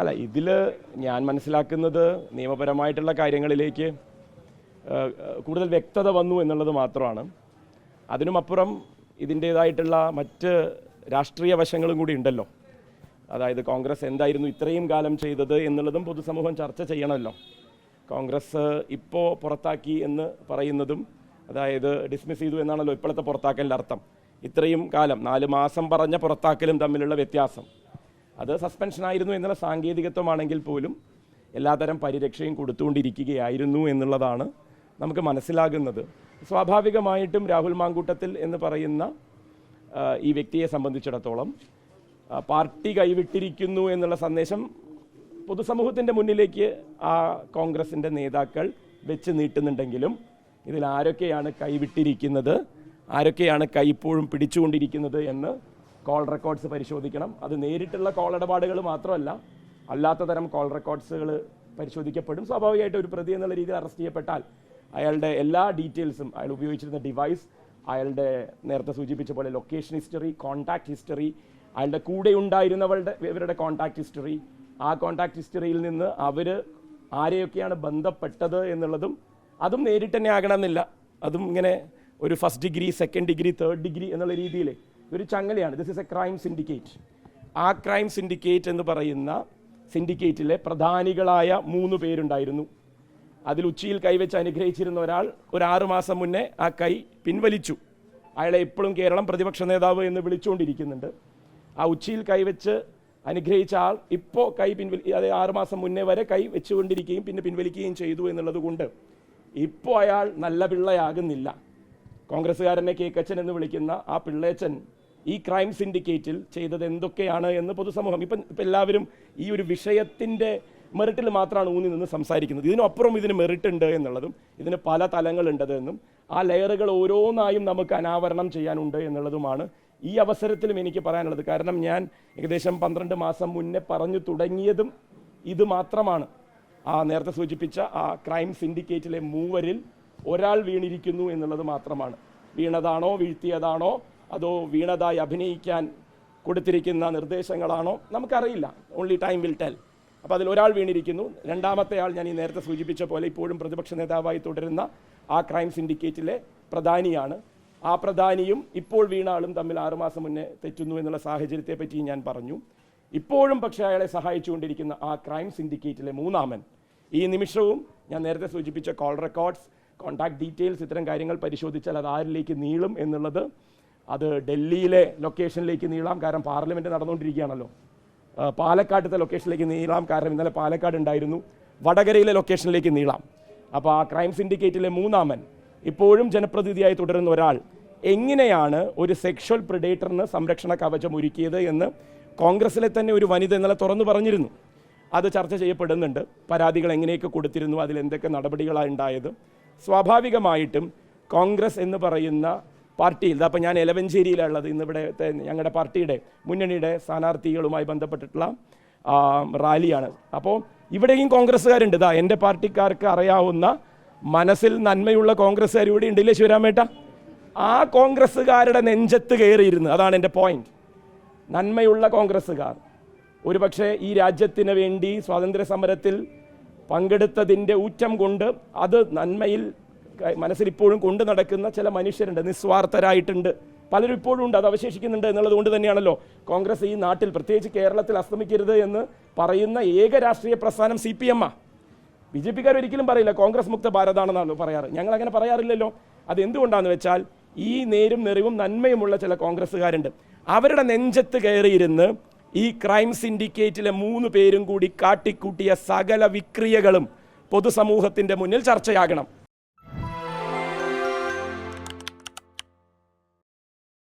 അല്ല ഇതിൽ ഞാൻ മനസ്സിലാക്കുന്നത് നിയമപരമായിട്ടുള്ള കാര്യങ്ങളിലേക്ക് കൂടുതൽ വ്യക്തത വന്നു എന്നുള്ളത് മാത്രമാണ്. അതിനുമപ്പുറം ഇതിന്റേതായിട്ടുള്ള മറ്റ് രാഷ്ട്രീയ വശങ്ങളും കൂടി ഉണ്ടല്ലോ. അതായത് കോൺഗ്രസ് എന്തായിരുന്നു ഇത്രയും കാലം ചെയ്തത് എന്നുള്ളതും പൊതുസമൂഹം ചർച്ച ചെയ്യണമല്ലോ. കോൺഗ്രസ് ഇപ്പോൾ പുറത്താക്കി എന്ന് പറയുന്നതും അതായത് ഡിസ്മിസ് ചെയ്തു എന്നാണല്ലോ ഇപ്പോഴത്തെ പുറത്താക്കലിന്റെ അർത്ഥം. ഇത്രയും കാലം നാല് മാസം പറഞ്ഞ പുറത്താക്കലും തമ്മിലുള്ള വ്യത്യാസം. അത് സസ്പെൻഷൻ ആയിരുന്നു എന്നുള്ള സാങ്കേതികത്വമാണെങ്കിൽ പോലും എല്ലാതരം പരിരക്ഷയും കൊടുത്തുകൊണ്ടിരിക്കുകയായിരുന്നു എന്നുള്ളതാണ് നമുക്ക് മനസ്സിലാകുന്നത്. സ്വാഭാവികമായിട്ടും രാഹുൽ മാങ്കൂട്ടത്തിൽ എന്ന് പറയുന്ന ഈ വ്യക്തിയെ സംബന്ധിച്ചിടത്തോളം പാർട്ടി കൈവിട്ടിരിക്കുന്നു എന്നുള്ള സന്ദേശം പൊതുസമൂഹത്തിന്റെ മുന്നിലേക്ക് ആ കോൺഗ്രസിന്റെ നേതാക്കൾ വെച്ച് നീട്ടുന്നുണ്ടെങ്കിലും ഇതിൽ ആരൊക്കെയാണ് കൈവിട്ടിരിക്കുന്നത് ആരൊക്കെയാണ് കൈ ഇപ്പോഴും പിടിച്ചുകൊണ്ടിരിക്കുന്നത് എന്ന് കോൾ റെക്കോർഡ്സ് പരിശോധിക്കണം. അത് നേരിട്ടുള്ള കോൾ ഇടപാടുകൾ മാത്രമല്ല അല്ലാത്ത തരം കോൾ റെക്കോർഡ്സുകൾ പരിശോധിക്കപ്പെടും. സ്വാഭാവികമായിട്ട് ഒരു പ്രതി എന്നുള്ള രീതിയിൽ അറസ്റ്റ് ചെയ്യപ്പെട്ടാൽ അയാളുടെ എല്ലാ ഡീറ്റെയിൽസും അയാൾ ഉപയോഗിച്ചിരുന്ന ഡിവൈസ് അയാളുടെ നേരത്തെ സൂചിപ്പിച്ച പോലെ ലൊക്കേഷൻ ഹിസ്റ്ററി കോൺടാക്ട് ഹിസ്റ്ററി അയാളുടെ കൂടെ ഉണ്ടായിരുന്നവളുടെ ഇവരുടെ കോൺടാക്ട് ഹിസ്റ്ററി ആ കോൺടാക്ട് ഹിസ്റ്ററിയിൽ നിന്ന് അവർ ആരെയൊക്കെയാണ് ബന്ധപ്പെട്ടത് എന്നുള്ളതും അതും നേരിട്ട് തന്നെ ആകണമെന്നില്ല. അതും ഇങ്ങനെ ഒരു first degree second degree third degree എന്നുള്ള രീതിയിൽ ഒരു ചങ്ങലയാണ്. This is a crime syndicate ആ ക്രൈം സിൻഡിക്കേറ്റ് എന്ന് പറയുന്ന സിൻഡിക്കേറ്റിലെ പ്രധാനികളായ മൂന്ന് പേരുണ്ടായിരുന്നു. അതിൽ ഉച്ചിയിൽ കൈവച്ച് അനുഗ്രഹിച്ചിരുന്ന ഒരാൾ ഒരു ആറുമാസം മുന്നേ ആ കൈ പിൻവലിച്ചു. അയാളെ എപ്പോഴും കേരളം പ്രതിപക്ഷ നേതാവ് എന്ന് വിളിച്ചുകൊണ്ടിരിക്കുന്നുണ്ട്. ആ ഉച്ചിയിൽ കൈവച്ച് അനുഗ്രഹിച്ച ആൾ ഇപ്പോൾ കൈ പിൻവലി അതായത് ആറുമാസം മുന്നേ വരെ കൈ വെച്ചുകൊണ്ടിരിക്കുകയും പിന്നെ പിൻവലിക്കുകയും ചെയ്തു എന്നുള്ളത് കൊണ്ട് ഇപ്പോൾ അയാൾ നല്ല പിള്ളയാകുന്നില്ല. കോൺഗ്രസ്സുകാരനെ കേക്കച്ചൻ എന്ന് വിളിക്കുന്ന ആ പിള്ളേച്ചൻ ഈ ക്രൈം സിൻഡിക്കേറ്റിൽ ചെയ്തത് എന്തൊക്കെയാണ് എന്ന് പൊതുസമൂഹം ഇപ്പം ഇപ്പം എല്ലാവരും ഈ ഒരു വിഷയത്തിന്റെ മെറിറ്റിൽ മാത്രമാണ് ഊന്നി നിന്ന് സംസാരിക്കുന്നത്. ഇതിനപ്പുറം ഇതിന് മെറിറ്റ് ഉണ്ട് എന്നുള്ളതും ഇതിന് പല തലങ്ങളുണ്ടത് എന്നും ആ ലെയറുകൾ ഓരോന്നായും നമുക്ക് അനാവരണം ചെയ്യാനുണ്ട് എന്നുള്ളതുമാണ് ഈ അവസരത്തിലും എനിക്ക് പറയാനുള്ളത്. കാരണം ഞാൻ ഏകദേശം പന്ത്രണ്ട് മാസം മുന്നേ പറഞ്ഞു തുടങ്ങിയതും ഇത് മാത്രമാണ്. ആ നേരത്തെ സൂചിപ്പിച്ച ആ ക്രൈം സിൻഡിക്കേറ്റിലെ മൂവരിൽ ഒരാൾ വീണിരിക്കുന്നു എന്നുള്ളത് മാത്രമാണ്. വീണതാണോ വീഴ്ത്തിയതാണോ അതോ വീണതായി അഭിനയിക്കാൻ കൊടുത്തിരിക്കുന്ന നിർദ്ദേശങ്ങളാണോ? നമുക്കറിയില്ല. ഓൺലി ടൈം വിൽ ടെൽ അപ്പോൾ അതിൽ ഒരാൾ വീണിരിക്കുന്നു. രണ്ടാമത്തെ ആൾ ഞാൻ ഈ നേരത്തെ സൂചിപ്പിച്ച പോലെ ഇപ്പോഴും പ്രതിപക്ഷ നേതാവായി തുടരുന്ന ആ ക്രൈം സിൻഡിക്കേറ്റിലെ പ്രധാനിയാണ്. ആ പ്രധാനിയും ഇപ്പോൾ വീണ ആളും തമ്മിൽ ആറുമാസം മുന്നേ തെറ്റുന്നു എന്നുള്ള സാഹചര്യത്തെ പറ്റി ഞാൻ പറഞ്ഞു. ഇപ്പോഴും പക്ഷേ അയാളെ സഹായിച്ചുകൊണ്ടിരിക്കുന്ന ആ ക്രൈം സിൻഡിക്കേറ്റിലെ മൂന്നാമൻ. ഈ നിമിഷവും ഞാൻ നേരത്തെ സൂചിപ്പിച്ച കോൾ റെക്കോർഡ്സ് കോൺടാക്ട് ഡീറ്റെയിൽസ് ഇത്തരം കാര്യങ്ങൾ പരിശോധിച്ചാൽ അത് ആരിലേക്ക് നീളും എന്നുള്ളത് അത് ഡൽഹിയിലെ ലൊക്കേഷനിലേക്ക് നീളാം കാരണം പാർലമെന്റ് നടന്നുകൊണ്ടിരിക്കുകയാണല്ലോ. പാലക്കാട്ടത്തെ ലൊക്കേഷനിലേക്ക് നീളാം കാരണം ഇന്നലെ പാലക്കാട് ഉണ്ടായിരുന്നു. വടകരയിലെ ലൊക്കേഷനിലേക്ക് നീളാം. അപ്പോൾ ആ ക്രൈം സിൻഡിക്കേറ്റിലെ മൂന്നാമൻ ഇപ്പോഴും ജനപ്രതിനിധിയായി തുടരുന്ന ഒരാൾ എങ്ങനെയാണ് ഒരു സെക്ഷൽ പ്രിഡേറ്ററിന് സംരക്ഷണ കവചം ഒരുക്കിയത് എന്ന് കോൺഗ്രസിലെ തന്നെ ഒരു വനിത ഇന്നലെ തുറന്നു പറഞ്ഞിരുന്നു. അത് ചർച്ച ചെയ്യപ്പെടുന്നുണ്ട്. പരാതികൾ എങ്ങനെയൊക്കെ കൊടുത്തിരുന്നു അതിൽ എന്തൊക്കെ നടപടികളാണ് ഉണ്ടായത്. സ്വാഭാവികമായിട്ടും കോൺഗ്രസ് എന്ന് പറയുന്ന പാർട്ടിയിൽ അപ്പോൾ ഞാൻ എലവഞ്ചേരിയിലുള്ളത് ഇന്നിവിടെ ഞങ്ങളുടെ പാർട്ടിയുടെ മുന്നണിയുടെ സ്ഥാനാർത്ഥികളുമായി ബന്ധപ്പെട്ടിട്ടുള്ള റാലിയാണ്. അപ്പോൾ ഇവിടെയും കോൺഗ്രസ്സുകാരുണ്ട്. ഇതാ എന്റെ പാർട്ടിക്കാർക്ക് അറിയാവുന്ന മനസ്സിൽ നന്മയുള്ള കോൺഗ്രസ്സുകാർ ഇവിടെ ഉണ്ടല്ലേ ശിവരാമേട്ട? ആ കോൺഗ്രസ്സുകാരുടെ നെഞ്ചത്ത് കയറിയിരുന്നു. അതാണ് എന്റെ പോയിന്റ് നന്മയുള്ള കോൺഗ്രസ്സുകാർ. ഒരുപക്ഷെ ഈ രാജ്യത്തിന് വേണ്ടി സ്വാതന്ത്ര്യ സമരത്തിൽ പങ്കെടുത്തതിന്റെ ഊറ്റം കൊണ്ട് അത് നന്മയിൽ മനസ്സിൽ ഇപ്പോഴും കൊണ്ടു നടക്കുന്ന ചില മനുഷ്യരുണ്ട് നിസ്വാർത്ഥരായിട്ടുണ്ട്. പലരും ഇപ്പോഴും ഉണ്ട് അത് അവശേഷിക്കുന്നുണ്ട് എന്നുള്ളത് കൊണ്ട് തന്നെയാണല്ലോ കോൺഗ്രസ് ഈ നാട്ടിൽ പ്രത്യേകിച്ച് കേരളത്തിൽ അസ്തമിക്കരുത് എന്ന് പറയുന്ന ഏക രാഷ്ട്രീയ പ്രസ്ഥാനം സി പി എം ആ. ബി ജെ പിക്കാർ ഒരിക്കലും പറയില്ല കോൺഗ്രസ് മുക്ത ഭാരതാണെന്നാണ് പറയാറ്. ഞങ്ങൾ അങ്ങനെ പറയാറില്ലല്ലോ. അത് എന്തുകൊണ്ടാണെന്ന് വെച്ചാൽ ഈ നേരും നെറിവും നന്മയുമുള്ള ചില കോൺഗ്രസ്സുകാരുണ്ട്. അവരുടെ നെഞ്ചത്ത് കയറിയിരുന്ന് ഈ ക്രൈം സിൻഡിക്കേറ്റിലെ മൂന്ന് പേരും കൂടി കാട്ടിക്കൂട്ടിയ സകല വിക്രിയകളും പൊതുസമൂഹത്തിന്റെ മുന്നിൽ ചർച്ചയാകണം.